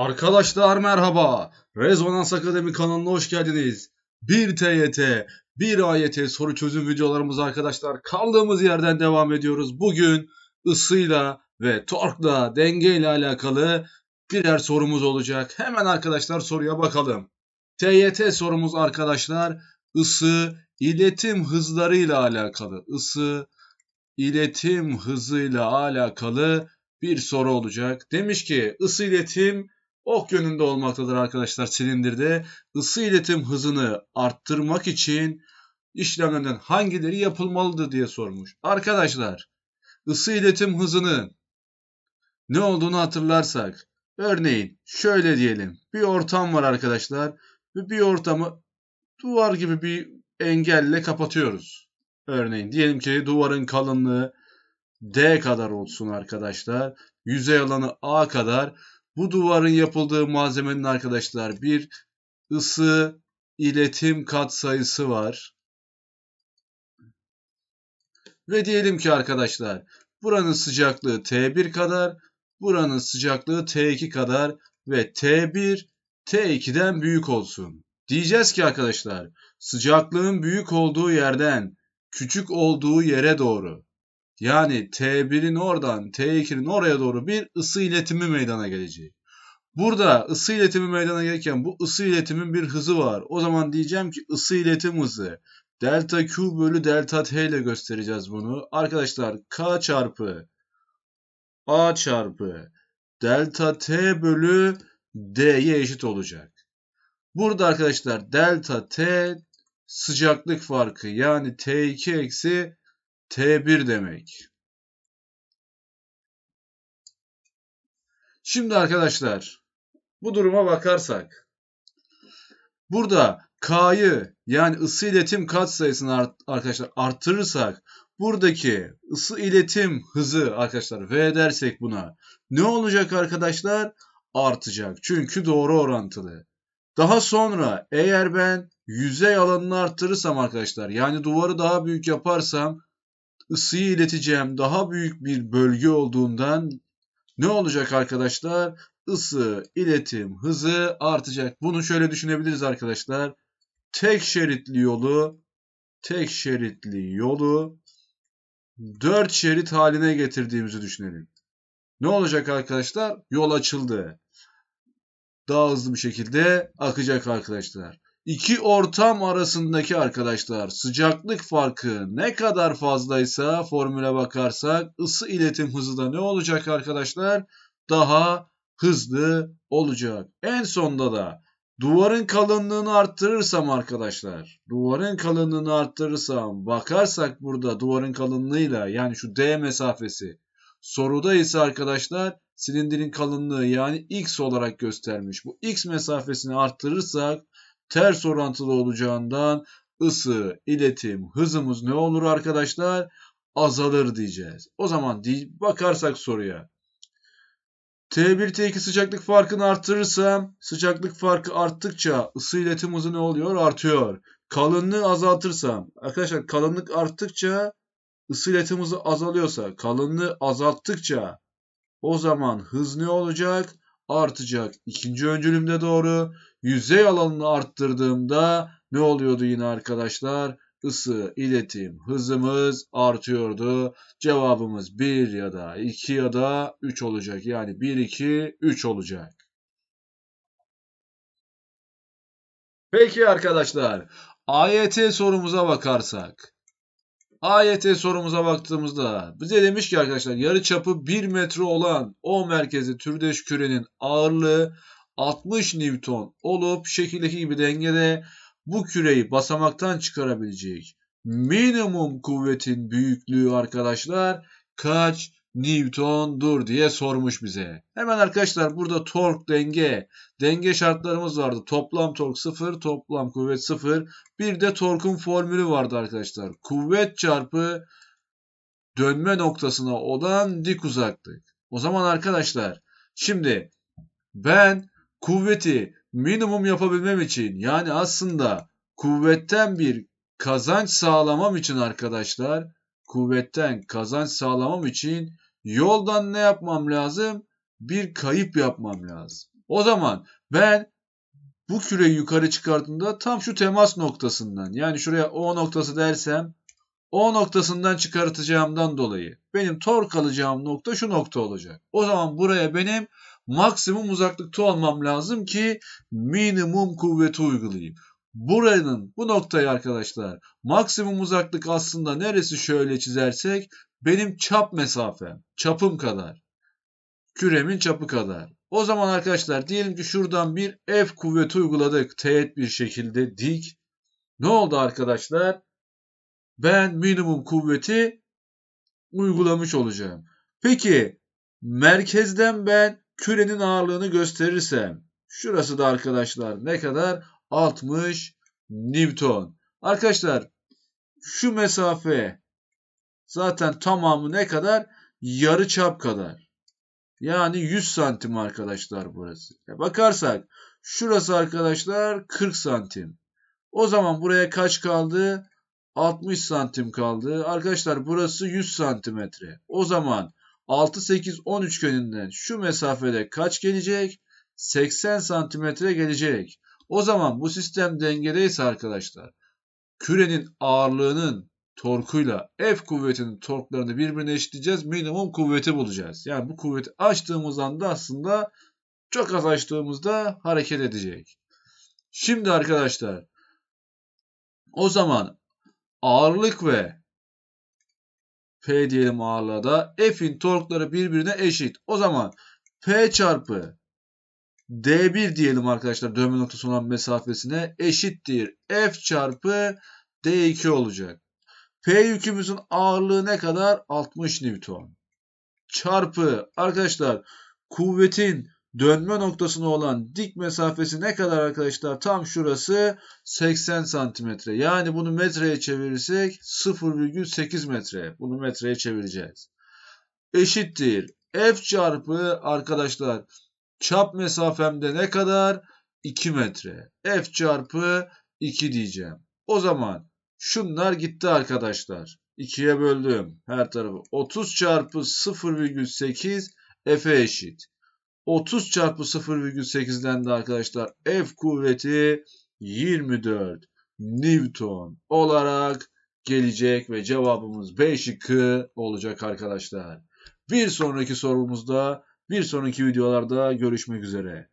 Arkadaşlar merhaba. Rezonans Akademi kanalına hoş geldiniz. Bir TYT, bir AYT soru çözüm videolarımız arkadaşlar. Kaldığımız yerden devam ediyoruz. Bugün ısıyla ve torkla, dengeyle alakalı birer sorumuz olacak. Hemen arkadaşlar soruya bakalım. TYT sorumuz arkadaşlar ısı iletim hızlarıyla alakalı. Isı iletim hızıyla alakalı bir soru olacak. Demiş ki ısı iletim ok yönünde olmaktadır arkadaşlar silindirde. Isı iletim hızını arttırmak için işlemlerden hangileri yapılmalıdır diye sormuş. Arkadaşlar ısı iletim hızının ne olduğunu hatırlarsak örneğin şöyle diyelim bir ortam var arkadaşlar ve bir ortamı duvar gibi bir engelle kapatıyoruz. Örneğin diyelim ki duvarın kalınlığı D kadar olsun arkadaşlar. Yüzey alanı A kadar. Bu duvarın yapıldığı malzemenin arkadaşlar bir ısı iletim katsayısı var. Ve diyelim ki arkadaşlar buranın sıcaklığı T1 kadar, buranın sıcaklığı T2 kadar ve T1 T2'den büyük olsun. Diyeceğiz ki arkadaşlar sıcaklığın büyük olduğu yerden küçük olduğu yere doğru yani T1'in oradan T2'nin oraya doğru bir ısı iletimi meydana gelecek. Burada ısı iletimi meydana gelirken bu ısı iletimin bir hızı var. O zaman diyeceğim ki ısı iletim hızı delta Q bölü delta T ile göstereceğiz bunu. Arkadaşlar K çarpı A çarpı delta T bölü D'ye eşit olacak. Burada arkadaşlar delta T sıcaklık farkı yani T2 eksi T1 demek. Şimdi arkadaşlar bu duruma bakarsak burada K'yı yani ısı iletim katsayısını art, arkadaşlar arttırırsak buradaki ısı iletim hızı arkadaşlar V dersek buna ne olacak arkadaşlar? Artacak. Çünkü doğru orantılı. Daha sonra eğer ben yüzey alanını arttırırsam arkadaşlar yani duvarı daha büyük yaparsam ısıyı ileteceğim daha büyük bir bölge olduğundan ne olacak arkadaşlar? Isı iletim hızı artacak. Bunu şöyle düşünebiliriz arkadaşlar. Tek şeritli yolu tek şeritli yolu dört şerit haline getirdiğimizi düşünelim. Ne olacak arkadaşlar? Yol açıldı. Daha hızlı bir şekilde akacak arkadaşlar. İki ortam arasındaki arkadaşlar sıcaklık farkı ne kadar fazlaysa formüle bakarsak ısı iletim hızı da ne olacak arkadaşlar? Daha hızlı olacak. En sonda da duvarın kalınlığını arttırırsam arkadaşlar duvarın kalınlığını arttırırsam bakarsak burada duvarın kalınlığıyla yani şu D mesafesi soruda ise arkadaşlar silindirin kalınlığı yani X olarak göstermiş. Bu X mesafesini arttırırsak ters orantılı olacağından ısı, iletim, hızımız ne olur arkadaşlar? Azalır diyeceğiz. O zaman bakarsak soruya. T1 T2 sıcaklık farkını arttırırsam sıcaklık farkı arttıkça ısı iletim hızı ne oluyor? Artıyor. Kalınlığı azaltırsam arkadaşlar kalınlık arttıkça ısı iletim hızı azalıyorsa kalınlığı azalttıkça o zaman hız ne olacak? Artacak. İkinci öncülümde doğru yüzey alanını arttırdığımda ne oluyordu yine arkadaşlar? Isı, iletim, hızımız artıyordu. Cevabımız 1 ya da 2 ya da 3 olacak. Yani 1, 2, 3 olacak. Peki arkadaşlar, AYT sorumuza bakarsak. AYT sorumuza baktığımızda bize demiş ki arkadaşlar yarı çapı 1 metre olan O merkezi türdeş kürenin ağırlığı 60 Newton olup şekildeki gibi dengede bu küreyi basamaktan çıkarabilecek minimum kuvvetin büyüklüğü arkadaşlar kaç Newton'dur diye sormuş bize. Hemen arkadaşlar burada tork denge, denge şartlarımız vardı. Toplam tork 0, toplam kuvvet 0. Bir de torkun formülü vardı arkadaşlar. Kuvvet çarpı dönme noktasına olan dik uzaklık. O zaman arkadaşlar şimdi ben kuvveti minimum yapabilmem için yani aslında kuvvetten bir kazanç sağlamam için arkadaşlar kuvvetten kazanç sağlamam için yoldan ne yapmam lazım? Bir kayıp yapmam lazım. O zaman ben bu küreyi yukarı çıkardığımda tam şu temas noktasından yani şuraya O noktası dersem O noktasından çıkartacağımdan dolayı benim tork alacağım nokta şu nokta olacak. O zaman buraya benim maksimum uzaklıkta olmam lazım ki minimum kuvveti uygulayayım. Buranın bu noktayı arkadaşlar maksimum uzaklık aslında neresi şöyle çizersek benim çap mesafem, çapım kadar. Küremin çapı kadar. O zaman arkadaşlar diyelim ki şuradan bir F kuvveti uyguladık teğet bir şekilde dik. Ne oldu arkadaşlar? Ben minimum kuvveti uygulamış olacağım. Peki merkezden ben kürenin ağırlığını gösterirsem şurası da arkadaşlar ne kadar? 60 Newton. Arkadaşlar şu mesafe zaten tamamı ne kadar? Yarı çap kadar. Yani 100 santim arkadaşlar burası. E bakarsak şurası arkadaşlar 40 santim. O zaman buraya kaç kaldı? 60 santim kaldı. Arkadaşlar burası 100 santimetre. O zaman 6, 8, 10 üçgeninden şu mesafede kaç gelecek? 80 santimetre gelecek. O zaman bu sistem dengedeyse arkadaşlar kürenin ağırlığının torkuyla F kuvvetinin torklarını birbirine eşitleyeceğiz. Minimum kuvveti bulacağız. Yani bu kuvveti açtığımız anda aslında çok az açtığımızda hareket edecek. Şimdi arkadaşlar o zaman ağırlık ve P diyelim ağırlığa da F'in torkları birbirine eşit. O zaman P çarpı D1 diyelim arkadaşlar dönme noktası olan mesafesine eşittir. F çarpı D2 olacak. P yükümüzün ağırlığı ne kadar? 60 Newton. Çarpı arkadaşlar kuvvetin dönme noktasına olan dik mesafesi ne kadar arkadaşlar? Tam şurası 80 santimetre. Yani bunu metreye çevirirsek 0,8 metre. Bunu metreye çevireceğiz. Eşittir. F çarpı arkadaşlar çap mesafemde ne kadar? 2 metre. F çarpı 2 diyeceğim. O zaman şunlar gitti arkadaşlar. 2'ye böldüm her tarafı. 30 çarpı 0,8 F'e eşit. 30 çarpı 0,8'den de arkadaşlar F kuvveti 24 Newton olarak gelecek ve cevabımız B şıkkı olacak arkadaşlar. Bir sonraki sorumuzda bir sonraki videolarda görüşmek üzere.